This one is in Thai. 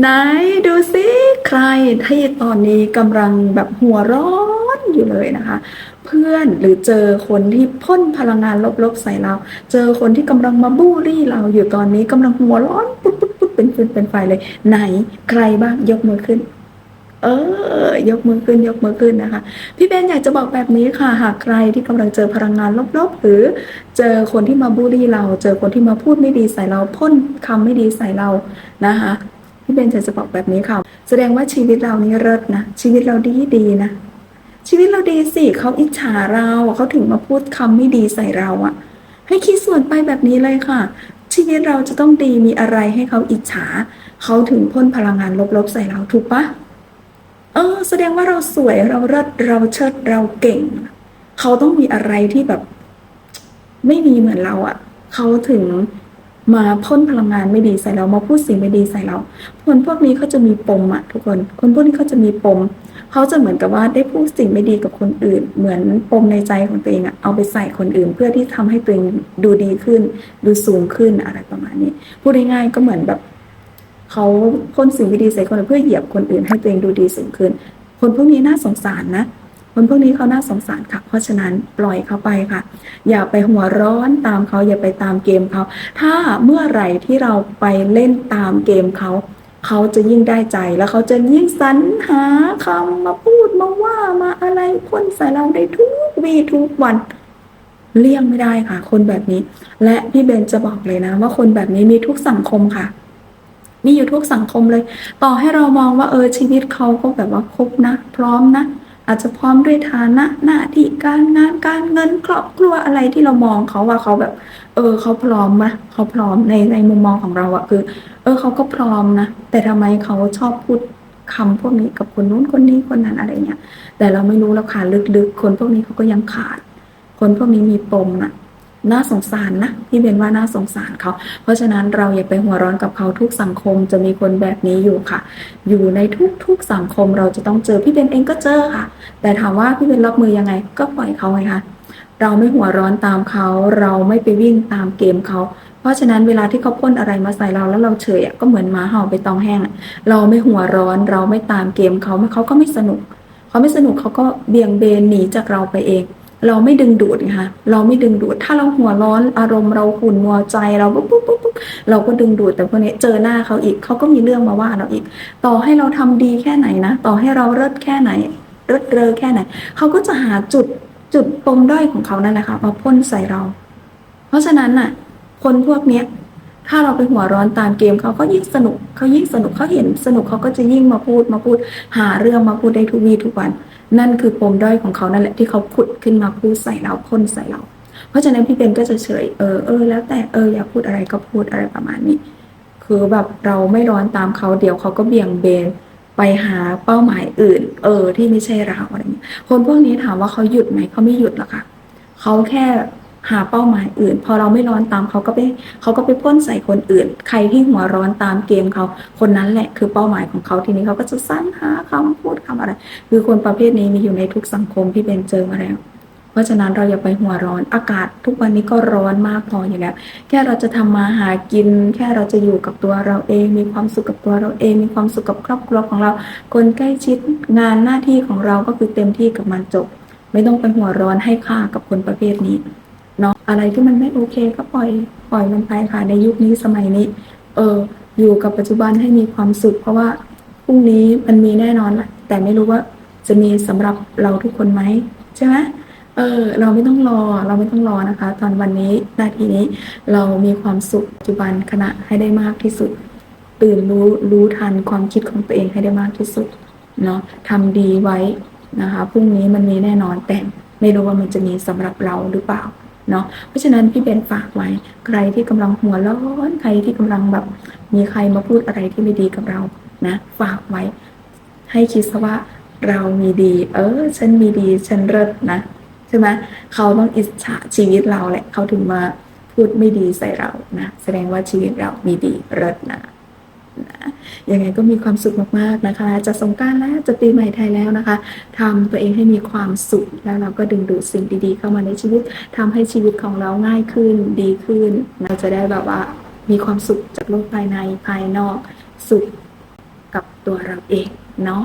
ไหนดูสิใครที่ตอนนี้กำลังแบบหัวร้อนอยู่เลยนะคะ เพื่อนหรือเจอคนที่พ่นพลังงานลบๆใส่เรา เจอคนที่กำลังมาบูลลี่เราอยู่ตอนนี้กำลังหัวร้อนปุ๊บปุ๊บปุ๊บเป็นฟืนเป็นไฟเลย ไหนใครบ้างยกมือขึ้น เออ ยกมือขึ้นยกมือขึ้นนะคะ พี่เบนอยากจะบอกแบบนี้ค่ะ หากใครที่กำลังเจอพลังงานลบๆหรือเจอคนที่มาบูลลี่เรา เจอคนที่มาพูดไม่ดีใส่เราพ่นคำไม่ดีใส่เรานะคะ พี่เบนอยากจะบอกแบบนี้ค่ะ แสดงว่าชีวิตเรานี่เลิศนะ ชีวิตเราดีดีนะ ชีวิตเราดีสิเขาอิจฉาเราเขาถึงมาพูดคำไม่ดีใส่เราอะให้คิดส่วนไปแบบนี้เลยค่ะ ชีวิตเราจะต้องดีมีอะไรให้เขาอิจฉาเขาถึงพ่นพลังงานลบๆใส่เราถูกปะเออ แสดงว่าเราสวยเราเลิศเราเชิดเราเก่ง เขาต้องมีอะไรที่แบบ ไม่มีเหมือนเราอะ่ะ เขาถึง มาพ่นพลังงานไม่ดีใส่เรามาพูดสิ่งไม่ดีใส่เรา คนพวกนี้เขาจะมีปมอะทุกคน คนพวกนี้เขาจะมีปมเขาจะเหมือนกับว่าได้พูดสิ่งไม่ดีกับคนอื่น เหมือนปมในใจของตัวเองอะเอาไปใส่คนอื่น เพื่อที่ทำให้ตัวเองดูดีขึ้น ดูสูงขึ้นอะไรประมาณนี้พูดง่ายๆก็เหมือนแบบเขาพ่นสิ่งไม่ดีใส่คนเพื่อเหยียบคนอื่นให้ตัวเองดูดีสูงขึ้น คนพวกนี้น่าสงสารนะ คนพวกนี้เขาน่าสงสารค่ะ เพราะฉะนั้นปล่อยเขาไปค่ะ อย่าไปหัวร้อนตามเขาอย่าไปตามเกมเขา ถ้าเมื่อไหร่ที่เราไปเล่นตามเกมเขาเขาจะยิ่งได้ใจแล้วเขาจะยิ่งสรรหาคำมาพูดมาว่ามาอะไรพ่นใส่เราได้ทุกวีทุกวัน เลี่ยงไม่ได้ค่ะ คนแบบนี้ และพี่เบนจะบอกเลยนะ ว่าคนแบบนี้มีทุกสังคมค่ะ มีอยู่ทุกสังคมเลย ต่อให้เรามองว่าเออชีวิตเขาก็แบบว่าครบนะ พร้อมนะ อาจจะพร้อมด้วยฐานะหน้าที่การงานการเงินครอบครัวอะไรที่เรามองเขาว่าเขาแบบ เออเขาพร้อมนะเขาพร้อมในในมุมมองของเราอะคือ เออเขาก็พร้อมนะแต่ทำไมเขาชอบพูดคำพวกนี้กับคนนู้นคนนี้คนนั้นอะไรเงี้ยแต่เราไม่รู้แล้วค่ะลึกๆ คนพวกนี้เขาก็ยังขาด คนพวกนี้มีปมอะ น่าสงสารนะพี่เบนว่าน่าสงสารเขา เพราะฉะนั้นเราอย่าไปหัวร้อนกับเขาทุกสังคมจะมีคนแบบนี้อยู่ค่ะ อยู่ในทุกๆสังคมเราจะต้องเจอพี่เบนเองก็เจอค่ะ แต่ถามว่าพี่เบนรับมือยังไง ก็ปล่อยเขาไงคะเราไม่หัวร้อนตามเขา เราไม่ไปวิ่งตามเกมเขาเพราะฉะนั้นเวลาที่เขาพ่นอะไรมาใส่เราแล้วเราเฉยอะก็เหมือนหมาเห่าไปตองแห้งเราไม่หัวร้อนเราไม่ตามเกมเขาเขาก็ไม่สนุกเขาไม่สนุกเขาก็เบี่ยงเบนหนีจากเราไปเอง เราไม่ดึงดูดไงคะเราไม่ดึงดูด ถ้าเราหัวร้อนอารมณ์เราขุ่นมัวใจเราปุ๊บปุ๊บปุ๊บปุ๊บเราก็ดึงดูดแต่พวกนี้เจอหน้าเขาอีกเขาก็มีเรื่องมาว่าเราอีก ต่อให้เราทำดีแค่ไหนนะ ต่อให้เราเลิศแค่ไหนเลิศเรอแค่ไหนเขาก็จะหาจุดจุดปมด้อยของเขานั่นแหละค่ะมาพ่นใส่เรา เพราะฉะนั้นน่ะ คนพวกเนี้ยถ้าเราไปหัวร้อนตามเกมเขาก็ยิ่งสนุกเขายิ่งสนุกเขาเห็นสนุกเขาก็จะยิ่งมาพูดมาพูด หาเรื่องมาพูดได้ทุกวีทุกวัน นั่นคือปมด้อยของเขานั่นแหละที่เขาขุดขึ้นมาพูดใส่เราพ่นใส่เรา เพราะฉะนั้นพี่เบนก็จะเฉยเออเออแล้วแต่เอออยากพูดอะไรก็พูดอะไรประมาณนี้ คือแบบเราไม่ร้อนตามเขาเดี๋ยวเขาก็เบี่ยงเบนไปหาเป้าหมายอื่น เออ ที่ไม่ใช่เราอะไรเงี้ยคนพวกนี้ถามว่าเขาหยุดไหมเขาไม่หยุดหรอกค่ะเขาแค่ หาเป้าหมายอื่น พอเราไม่ร้อนตามเขาก็ไปเขาก็ไปพ่นใส่คนอื่น ใครที่หัวร้อนตามเกมเขา คนนั้นแหละคือเป้าหมายของเขาทีนี้เขาก็จะสรรหาคำพูดคำอะไร คือคนประเภทนี้มีอยู่ในทุกสังคมที่เป็นเจอมาแล้ว เพราะฉะนั้นเราอย่าไปหัวร้อนอากาศทุกวันนี้ก็ร้อนมากพออยู่แล้ว แค่เราจะทำมาหากิน แค่เราจะอยู่กับตัวเราเอง มีความสุขกับตัวเราเอง มีความสุขกับครอบครัวของเรา คนใกล้ชิดงานหน้าที่ของเราก็คือเต็มที่กับมันจบ ไม่ต้องไปหัวร้อนให้ค่ากับคนประเภทนี้ อะไรที่มันไม่โอเคก็ปล่อยปล่อยมันไปค่ะ ในยุคนี้สมัยนี้ เออ อยู่กับปัจจุบันให้มีความสุข เพราะว่าพรุ่งนี้มันมีแน่นอนแหละแต่ไม่รู้ว่าจะมีสำหรับเราทุกคนไหมใช่ไหมเออ เราไม่ต้องรอ เราไม่ต้องรอนะคะ ตอนวันนี้นาทีนี้เรามีความสุขปัจจุบันขณะให้ได้มากที่สุด ตื่นรู้รู้ทันความคิดของตัวเองให้ได้มากที่สุดเนาะทำดีไว้นะคะพรุ่งนี้มันมีแน่นอนแต่ไม่รู้ว่ามันจะมีสำหรับเราหรือเปล่า เนาะเพราะฉะนั้นพี่เบนฝากไว้ ใครที่กำลังหัวร้อนใครที่กำลังแบบมีใครมาพูดอะไรที่ไม่ดีกับเรานะฝากไว้ ให้คิดซะว่าเรามีดี เออ ฉันมีดี ฉันเลิศนะใช่ไหมเขาต้องอิจฉาชีวิตเราแหละเขาถึงมาพูดไม่ดีใส่เรานะแสดงว่าชีวิตเรามีดีเลิศนะ นะยังไงก็มีความสุขมากๆนะคะ จะสงการแล้วจะปีใหม่ไทยแล้วนะคะทำตัวเองให้มีความสุขแล้วเราก็ดึงดูดสิ่งดีๆ เข้ามาในชีวิตทำให้ชีวิตของเราง่ายขึ้นดีขึ้นเราจะได้แบบว่ามีความสุขจากโลกภายในภายนอกสุขกับตัวเราเองเนาะ